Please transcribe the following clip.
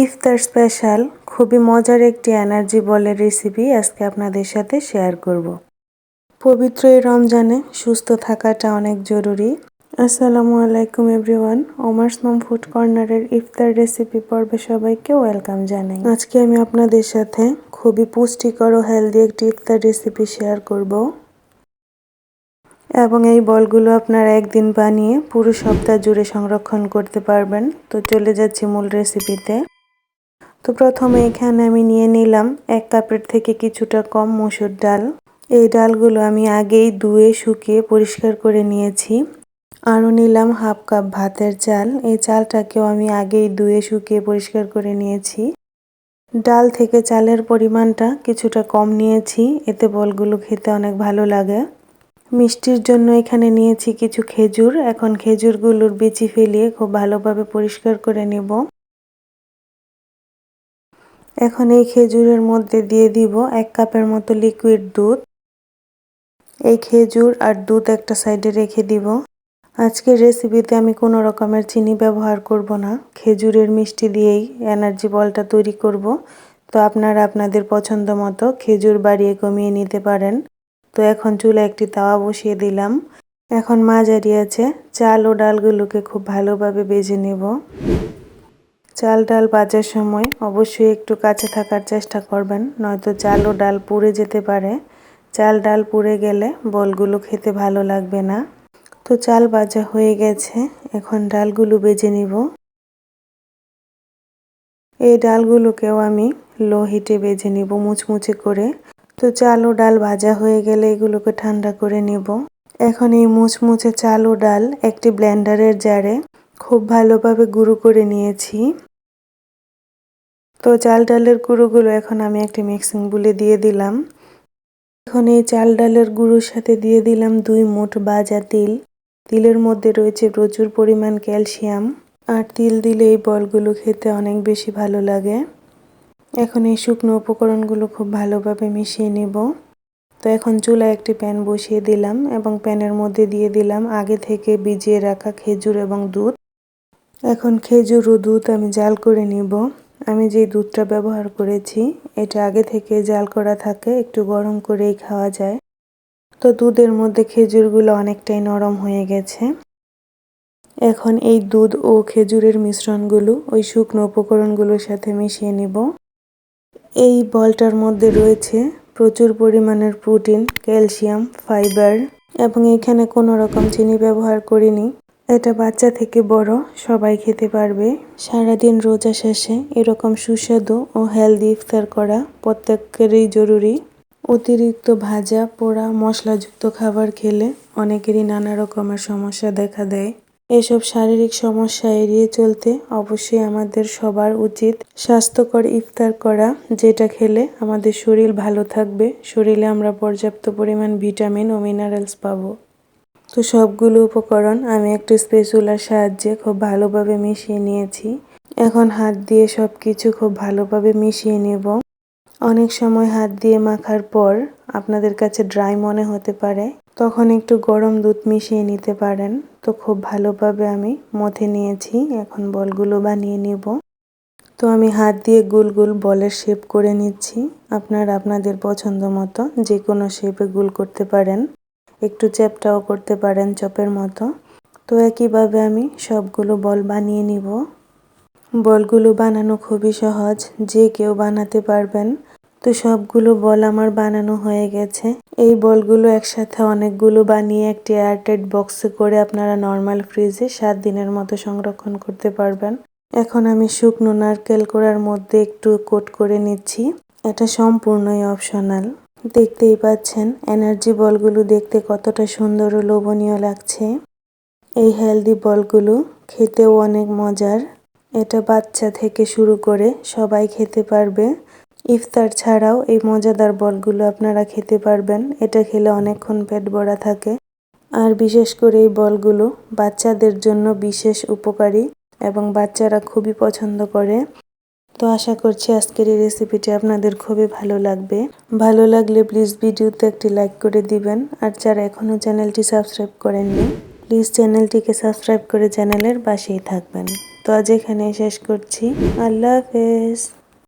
ইফতার special, খুবই মজার একটি এনার্জি বলের রেসিপি আজকে আপনাদের সাথে শেয়ার করব। পবিত্র এই রমজানে সুস্থ থাকাটা অনেক জরুরি। আসসালামু আলাইকুম এভরিওয়ান ওমার্স মম ফুড কর্নারের ইফতার রেসিপি পর্বে সবাইকে ওয়েলকাম জানাই। আজকে আমি আপনাদের সাথে খুবই পুষ্টিকর ও হেলদি একটি ইফতার রেসিপি শেয়ার করব। এবং এই বলগুলো আপনারা একদিন বানিয়ে পুরো সপ্তাহ জুড়ে সংরক্ষণ করতে পারবেন। তো চলে যাচ্ছি মূল রেসিপিতে তো প্রথমে এখানে আমি নিয়ে নিলাম এক কাপের থেকে কিছুটা কম মসুর ডাল। এই ডালগুলো আমি আগেই ধুয়ে, শুকিয়ে পরিষ্কার করে নিয়েছি। আরও নিলাম হাফ কাপ ভাতের চাল। এই চালটাকেও আমি আগেই ধুয়ে, শুকিয়ে পরিষ্কার করে নিয়েছি। ডাল থেকে চালের পরিমাণটা কিছুটা কম নিয়েছি। এতে বলগুলো খেতে অনেক ভালো লাগে। মিষ্টির জন্য এখানে নিয়েছি কিছু খেজুর। এখন খেজুরগুলোর বিচি ফেলিয়ে খুব ভালোভাবে পরিষ্কার করে নেব। এখন এই খেজুরের মধ্যে দিয়ে দিব এক কাপের মতো লিকুইড দুধ। এই খেজুর আর দুধ একটা সাইডে রেখে দিব। আজকের রেসিপিতে আমি কোনো রকমের চিনি ব্যবহার করব না। খেজুরের মিষ্টি দিয়েই এনার্জি বলটা তৈরি করব। তো আপনারা আপনাদের পছন্দ মতো খেজুর বাড়িয়ে কমিয়ে নিতে পারেন। তো এখন চুলা একটি তাওয়া বসিয়ে দিলাম। এখন মাঝারি আছে। চাল ও ডালগুলোকে খুব ভালোভাবে বেজে নেব। চাল ডাল ভাজার সময় অবশ্যই একটু কাছে থাকার চেষ্টা করবেন, নয়তো চাল ও ডাল পুড়ে যেতে পারে। চাল ডাল পুড়ে গেলে বলগুলো খেতে ভালো লাগবে না। তো চাল ভাজা হয়ে গেছে, এখন ডালগুলো বেজে নিব। এই ডালগুলোকেও আমি লো হিটে বেজে নিব মুচমুচে করে। তো চাল ও ডাল ভাজা হয়ে গেলে এগুলোকে ঠান্ডা করে নেব। এখন এই মুচমুচে চাল ও ডাল একটি ব্লেন্ডারের জারে খুব ভালোভাবে গুঁড়ো করে নিয়েছি। তো চাল ডালের গুঁড়োগুলো এখন আমি একটি মিক্সিং বুলে দিয়ে দিলাম। এখন এই চাল ডালের গুঁড়োর সাথে দিয়ে দিলাম দুই মুঠ বাজা তিল। তিলের মধ্যে রয়েছে প্রচুর পরিমাণ ক্যালসিয়াম। আর তিল দিলে এই বলগুলো খেতে অনেক বেশি ভালো লাগে। এখন এই শুকনো উপকরণগুলো খুব ভালোভাবে মিশিয়ে নেব। তো এখন চুলায় একটি প্যান বসিয়ে দিলাম এবং প্যানের মধ্যে দিয়ে দিলাম আগে থেকে ভিজিয়ে রাখা খেজুর এবং দুধ। এখন খেজুর ও দুধ আমি জাল করে নিব। আমি যে দুধটা ব্যবহার করেছি, এটা আগে থেকে জাল করা থাকে, একটু গরম করেই খাওয়া যায়। তো দুধের মধ্যে খেজুরগুলো অনেকটাই নরম হয়ে গেছে। এখন এই দুধ ও খেজুরের মিশ্রণগুলো ওই শুকনো উপকরণগুলোর সাথে মিশিয়ে নিব। এই বলটার মধ্যে রয়েছে প্রচুর পরিমাণের প্রোটিন, ক্যালসিয়াম, ফাইবার, এবং এখানে কোনো রকম চিনি ব্যবহার করিনি। এটা বাচ্চা থেকে বড়, সবাই খেতে পারবে। সারাদিন রোজা শেষে এরকম সুস্বাদু ও হেলদি ইফতার করা প্রত্যেকেরই জরুরি। অতিরিক্ত ভাজা, পোড়া, মশলাযুক্ত খাবার খেলে অনেকেরই নানা রকমের সমস্যা দেখা দেয়। এসব শারীরিক সমস্যা এড়িয়ে চলতে অবশ্যই আমাদের সবার উচিত স্বাস্থ্যকর ইফতার করা, যেটা খেলে আমাদের শরীর ভালো থাকবে। শরীরে আমরা পর্যাপ্ত পরিমাণ ভিটামিন ও মিনারেলস পাবো। তো সবগুলো উপকরণ আমি একটু স্পেসুলার সাহায্যে খুব ভালোভাবে মিশিয়ে নিয়েছি। এখন হাত দিয়ে সব কিছু খুব ভালোভাবে মিশিয়ে নেব। অনেক সময় হাত দিয়ে মাখার পর আপনাদের কাছে ড্রাই মনে হতে পারে। তখন একটু গরম দুধ মিশিয়ে নিতে পারেন। তো খুব ভালোভাবে আমি মথে নিয়েছি। এখন বলগুলো বানিয়ে নিব। তো আমি হাত দিয়ে গুল গুল বলের শেপ করে নিচ্ছি। আপনারা আপনাদের পছন্দ মতো যে কোনো শেপে গুল করতে পারেন। একটু চ্যাপটাও করতে পারেন চপের মতো। তো একইভাবে আমি সবগুলো বল বানিয়ে নিব। বলগুলো বানানো খুবই সহজ, যে কেউ বানাতে পারবেন। তো সবগুলো বল আমার বানানো হয়ে গেছে। এই বলগুলো একসাথে অনেকগুলো বানিয়ে একটি এয়ারটাইট বক্সে করে আপনারা নর্মাল ফ্রিজে সাত দিনের মতো সংরক্ষণ করতে পারবেন। এখন আমি শুকনো নারকেল করার মধ্যে একটু কোট করে নিচ্ছি। এটা সম্পূর্ণই অপশনাল দেখতেই পাচ্ছেন এনার্জি বলগুলো দেখতে কতটা সুন্দর ও লোভনীয় লাগছে। এই হেলদি বলগুলো খেতেও অনেক মজার। এটা বাচ্চা থেকে শুরু করে সবাই খেতে পারবে। ইফতার ছাড়াও এই মজাদার বলগুলো আপনারা খেতে পারবেন। এটা খেলে অনেকক্ষণ পেট ভরা থাকে। আর বিশেষ করে এই বলগুলো বাচ্চাদের জন্য বিশেষ উপকারী এবং বাচ্চারা খুবই পছন্দ করে। তো আশা করছি আজকের এই রেসিপিটি আপনাদের খুবই ভালো লাগবে। ভালো লাগলে প্লিজ ভিডিওতে একটি লাইক করে দিবেন। আর যারা এখনও চ্যানেলটি সাবস্ক্রাইব করেননি প্লিজ চ্যানেলটিকে সাবস্ক্রাইব করে চ্যানেলের পাশেই থাকবেন। তো আজ এখানে শেষ করছি। আল্লাহ হাফেজ।